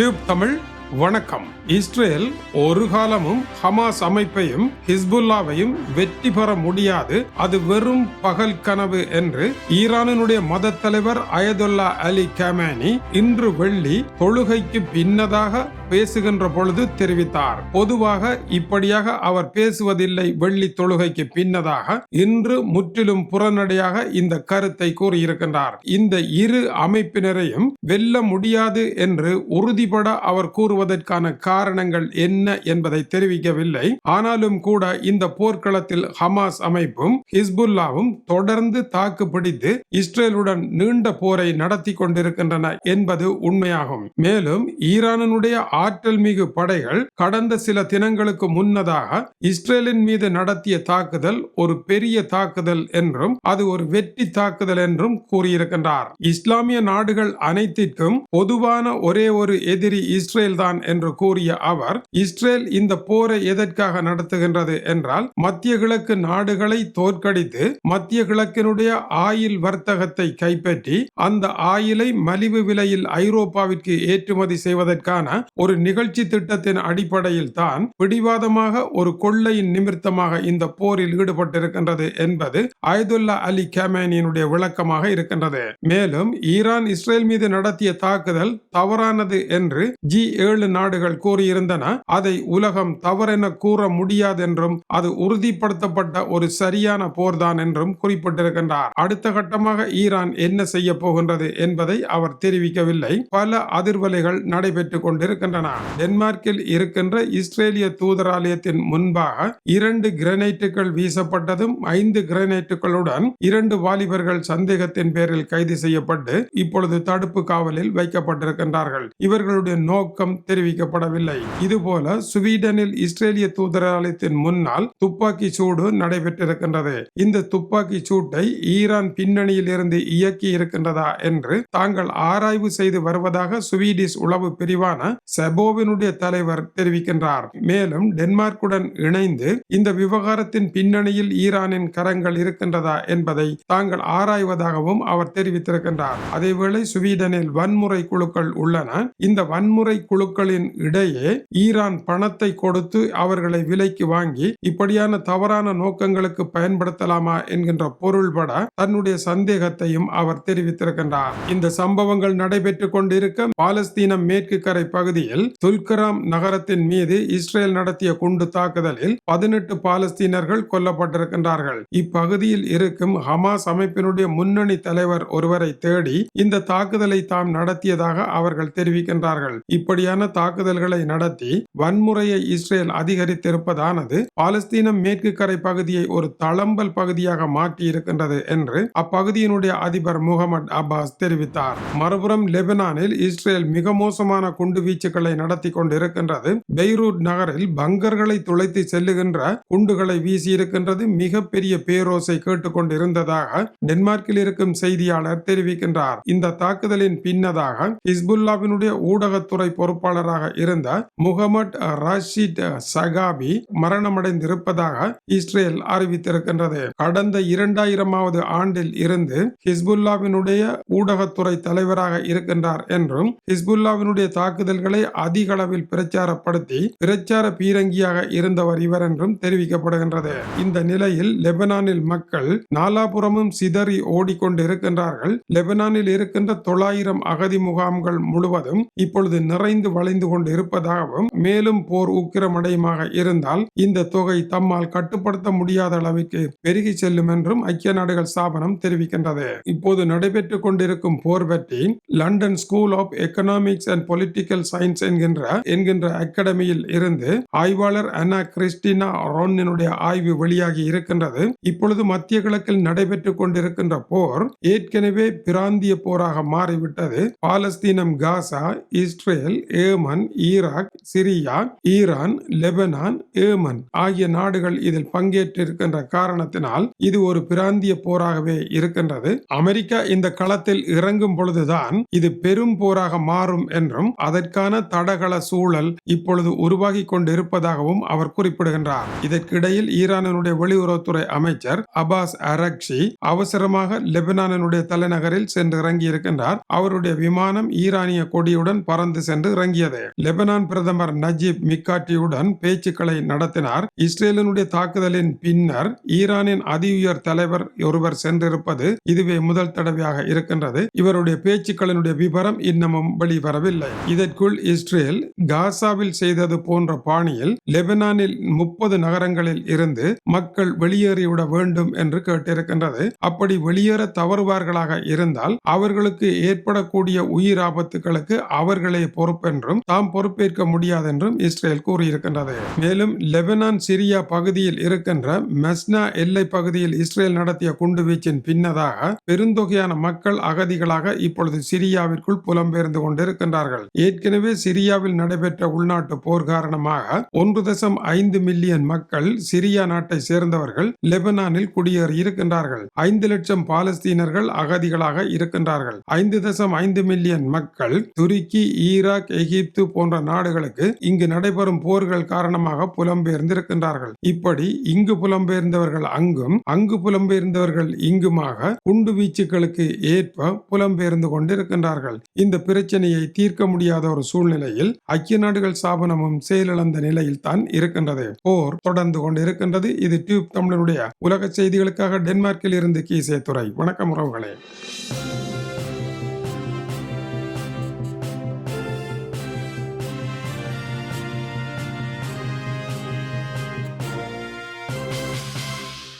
Tube Tamil வணக்கம். Israel ஒரு காலமும் ஹமாஸ் அமைப்பையும் ஹிஸ்புல்லாவையும் வெற்றி பெற முடியாது. அது வெறும் பகல் கனவு என்று ஈரானினுடைய மத தலைவர் அயதுல்லா அலி கமேனி இன்று வெள்ளி தொழுகைக்கு பின்னதாக பேசுகின்ற பொழுது தெரிவித்தார். பொதுவாக இப்படியாக அவர் பேசுவதில்லை வெள்ளி தொழுகைக்கு பின்னதாக இன்று முற்றிலும் புறநடையாக இந்த கருத்தை கூறியிருக்கின்றார். இந்த இரு அமைப்பினரையும் வெல்ல முடியாது என்று உறுதிபட அவர் கூறுவதற்கான காரணங்கள் என்ன என்பதை தெரிவிக்கவில்லை. ஆனாலும் கூட இந்த போர்க்களத்தில் ஹமாஸ் அமைப்பும் ஹிஸ்புல்லாவும் தொடர்ந்து தாக்கு பிடித்து இஸ்ரேலுடன் நீண்ட போரை நடத்தி கொண்டிருக்கின்றன என்பது உண்மையாகும். மேலும் ஈரானுடைய ஆற்றல் மிகு படைகள் கடந்த சில தினங்களுக்கு முன்னதாக இஸ்ரேலின் மீது நடத்திய தாக்குதல் ஒரு பெரிய தாக்குதல் என்றும் அது ஒரு வெற்றி தாக்குதல் என்றும் கூறியிருக்கின்றார். இஸ்லாமிய நாடுகள் அனைத்திற்கும் பொதுவான ஒரே ஒரு எதிரி இஸ்ரேல் தான் என்று கூறிய அவர் இஸ்ரேல் இந்த போரை எதற்காக நடத்துகின்றது என்றால் மத்திய கிழக்கு நாடுகளை தோற்கடித்து மத்திய கிழக்கினுடைய ஆயில் வர்த்தகத்தை கைப்பற்றி அந்த ஆயிலை மலிவு விலையில் ஐரோப்பாவிற்கு ஏற்றுமதி செய்வதற்கான ஒரு நிகழ்ச்சி திட்டத்தின் அடிப்படையில் தான் பிடிவாதமாக ஒரு கொள்ளையின் நிமித்தமாக இந்த போரில் ஈடுபட்டிருக்கின்றது என்பது அயதுல்லா அலி கேமேனியினுடைய விளக்கமாக இருக்கின்றது. மேலும் ஈரான் இஸ்ரேல் மீது நடத்திய தாக்குதல் தவறானது என்று ஜி ஏழு நாடுகள் கூறியிருந்தன. அதை உலகம் தவறென கூற முடியாது என்றும் அது உறுதிப்படுத்தப்பட்ட ஒரு சரியான போர்தான் என்றும் குறிப்பிட்டிருக்கின்றார். அடுத்த கட்டமாக ஈரான் என்ன செய்ய போகின்றது என்பதை அவர் தெரிவிக்கவில்லை. பல அதிர்வலைகள் நடைபெற்றுக் கொண்டிருக்கின்றன. டென்மார்க்கில் இருக்கின்ற இஸ்ரேலிய தூதராலயத்தின் முன்பாக இரண்டு கிரனைட்டுகள் வீசப்பட்டதும் ஐந்து கிரனைட்டுகளுடன் இரண்டு வாலிபர்கள் சந்தேகத்தின் பேரில் கைது செய்யப்பட்டு இப்பொழுது தடுப்பு காவலில் வைக்கப்பட்டிருக்கின்றார்கள். இவர்களுடைய நோக்கம் தெரிவிக்கப்படவில்லை. இதுபோல சுவீடனில் இஸ்ரேலிய தூதராலயத்தின் முன்னால் துப்பாக்கி சூடு நடைபெற்றிருக்கின்றது. இந்த துப்பாக்கி சூட்டை ஈரான் பின்னணியில் இருந்து இயக்கி இருக்கின்றதா என்று தாங்கள் ஆராய்வு செய்து வருவதாக சுவீடிஷ் உளவு பிரிவான செபோவினுடைய தலைவர் தெரிவிக்கின்றார். மேலும் டென்மார்க்குடன் இணைந்து இந்த விவகாரத்தின் பின்னணியில் ஈரானின் கரங்கள் இருக்கின்றதா என்பதை தாங்கள் ஆராய்வதாகவும் அவர் தெரிவித்திருக்கின்றார். அதேவேளை சுவீடனில் வன்முறை குழுக்கள் உள்ளன. இந்த வன்முறை குழுக்களின் இடையே ஈரான் பணத்தை கொடுத்து அவர்களை விலைக்கு வாங்கி இப்படியான தவறான நோக்கங்களுக்கு பயன்படுத்தலாமா என்கின்ற பொருள்பட தன்னுடைய சந்தேகத்தையும் அவர் தெரிவித்திருக்கின்றார். இந்த சம்பவங்கள் நடைபெற்றுக் கொண்டிருக்க பாலஸ்தீனம் மேற்கு கரை பகுதியில் துல்கராம் நகரத்தின் மீது இஸ்ரேல் நடத்திய குண்டு தாக்குதலில் பதினெட்டு பாலஸ்தீனர்கள் கொல்லப்பட்டிருக்கின்றார்கள். இப்பகுதியில் இருக்கும் ஹமாஸ் அமைப்பினுடைய முன்னணி தலைவர் ஒருவரை தேடி இந்த தாக்குதலை தாம் நடத்தியதாக அவர்கள் தெரிவிக்கின்றார்கள். இப்படியான தாக்குதல்களை நடத்தி வன்முறையை இஸ்ரேல் அதிகரித்திருப்பதானது பாலஸ்தீனம் மேற்கு கரை பகுதியை ஒரு தளம்பல் பகுதியாக மாற்றி இருக்கின்றது என்று அப்பகுதியினுடைய அதிபர் முகமது அப்பாஸ் தெரிவித்தார். மறுபுறம் லெபனானில் இஸ்ரேல் மிக மோசமான குண்டு வீச்சுகள் தாக்குதல்களை நடத்தி கொண்டிருக்கின்றது பெய்ரூட் நகரில் பங்கர்களை துளைத்து செல்லுகின்ற குண்டுகளை வீசியிருக்கின்றது மிகப்பெரிய பேரோசை கேட்டுக்கொண்டிருந்ததாக டென்மார்க்கில் இருக்கும் செய்தியாளர் தெரிவிக்கின்றார். இந்த தாக்குதலின் பின்னதாக ஹிஸ்புல்லாவினுடைய ஊடகத்துறை பொறுப்பாளராக இருந்த முகமட் ரஷீத் சகாபி மரணமடைந்திருப்பதாக இஸ்ரேல் அறிவித்திருக்கின்றது. கடந்த இரண்டாயிரமாவது ஆண்டில் இருந்து ஹிஸ்புல்லாவினுடைய ஊடகத்துறை தலைவராக இருக்கின்றார் என்றும் ஹிஸ்புல்லாவினுடைய தாக்குதல்களை அதிக அளவில் பிரச்சாரப்படுத்தி பிரச்சார பீரங்கியாக இருந்தவர் இவர் என்றும் தெரிவிக்கப்படுகின்றது. இந்த நிலையில் லெபனானில் மக்கள் நாலாபுறமும் சிதறி ஓடிக்கொண்டிருக்கின்றார்கள். லெபனானில் இருக்கின்ற தொள்ளாயிரம் அகதி முகாம்கள் முழுவதும் இப்பொழுது நிறைந்து வளைந்து கொண்டு இருப்பதாகவும் மேலும் போர் உக்கிரமடையுமாக இருந்தால் இந்த தொகை தம்மால் கட்டுப்படுத்த முடியாத அளவிற்கு பெருகி செல்லும் என்றும் ஐக்கிய நாடுகள் ஸ்தாபனம் தெரிவிக்கின்றது. இப்போது நடைபெற்றுக் கொண்டிருக்கும் போர் பற்றி London school of economics and political science science என்கின்ற என்கின்ற அகாடமியில் இருந்து ஆய்வாளர் அனா கிறிஸ்டினா ரோனினுடைய ஆய்வு வெளியாகி இருக்கின்றது. இப்பொழுது மத்திய கிழக்கில் நடைபெற்றுக் கொண்டிருக்கின்ற போர் ஏற்கனவே பிராந்திய போராக மாறிவிட்டது. பாலஸ்தீனம் Gaza Israel Yemen Iraq Syria Iran Lebanon Yemen ஆகிய நாடுகள் இதில் பங்கேற்றிருக்கின்ற காரணத்தினால் இது ஒரு பிராந்திய போராகவே இருக்கின்றது. அமெரிக்கா இந்த களத்தில் இறங்கும் பொழுதுதான் இது பெரும் போராக மாறும் என்றும் அதற்கான தடகள சூழல் இப்பொழுது உருவாகி கொண்டிருப்பதாகவும் அவர் குறிப்பிடுகின்றார். இதற்கிடையில் ஈரானினுடைய வெளியுறவுத்துறை அமைச்சர் அபாஸ் அரக்ஷி அவசரமாக லெபனானினுடைய தலைநகரில் சென்று இறங்கி இருக்கின்றார் அவருடைய விமானம் ஈரானிய கொடியுடன் பறந்து சென்று இறங்கியது. லெபனான் பிரதமர் நஜீப் மிக்காட்டியுடன் பேச்சுக்களை நடத்தினார். இஸ்ரேலினுடைய தாக்குதலின் பின்னர் ஈரானின் அதி உயர் தலைவர் ஒருவர் சென்றிருப்பது இதுவே முதல் தடவையாக இருக்கின்றது. இவருடைய பேச்சுக்களினுடைய விவரம் இன்னமும் வெளிவரவில்லை. இதற்குள் இஸ்ரேல் காசாவில் செய்தது போன்ற பாணியில் லெபனானில் முப்பது நகரங்களில் இருந்து மக்கள் வெளியேறிவிட வேண்டும் என்று கேட்டிருக்கின்றது. அப்படி வெளியேற தவறுவார்களாக இருந்தால் அவர்களுக்கு ஏற்படக்கூடிய உயிர் ஆபத்துகளுக்கு அவர்களே பொறுப்பென்றும் தாம் பொறுப்பேற்க முடியாது என்றும் இஸ்ரேல் கூறியிருக்கின்றது. மேலும் லெபனான் சிரியா பகுதியில் இருக்கின்ற மெஸ்னா எல்லை பகுதியில் இஸ்ரேல் நடத்திய குண்டுவீச்சின் பின்னதாக பெருந்தொகையான மக்கள் அகதிகளாக இப்பொழுது சிரியாவிற்குள் புலம்பெயர்ந்து கொண்டிருக்கின்றார்கள். ஏற்கனவே சிரியாவில் நடைபெற்ற உள்நாட்டு போர் காரணமாக ஒன்று தசம் ஐந்து மில்லியன் மக்கள் சிரியா நாட்டை சேர்ந்தவர்கள் லெபனானில் குடியேறி இருக்கின்றார்கள். ஐந்து லட்சம் பாலஸ்தீனர்கள் அகதிகளாக இருக்கின்றார்கள். ஐந்து தசம் ஐந்து மில்லியன் மக்கள் துருக்கி ஈராக் எகிப்து போன்ற நாடுகளுக்கு இங்கு நடைபெறும் போர்கள் காரணமாக புலம்பெயர்ந்திருக்கின்றார்கள். இப்படி இங்கு புலம்பெயர்ந்தவர்கள் அங்கும் அங்கு புலம்பெயர்ந்தவர்கள் இங்குமாக குண்டு வீச்சுகளுக்கு ஏற்ப புலம்பெயர்ந்து கொண்டிருக்கின்றார்கள். இந்த பிரச்சனையை தீர்க்க முடியாத ஒரு சூழ்நிலை நிலையில் ஐக்கிய நாடுகள் ஸ்தாபனமும் செயலிழந்த நிலையில் தான் இருக்கின்றது. போர் தொடர்ந்து கொண்டிருக்கின்றது. இது டியூப் தமிழனுடைய உலக செய்திகளுக்காக டென்மார்க்கில் இருந்து கீசே துறை வணக்கம் உறவுகளே.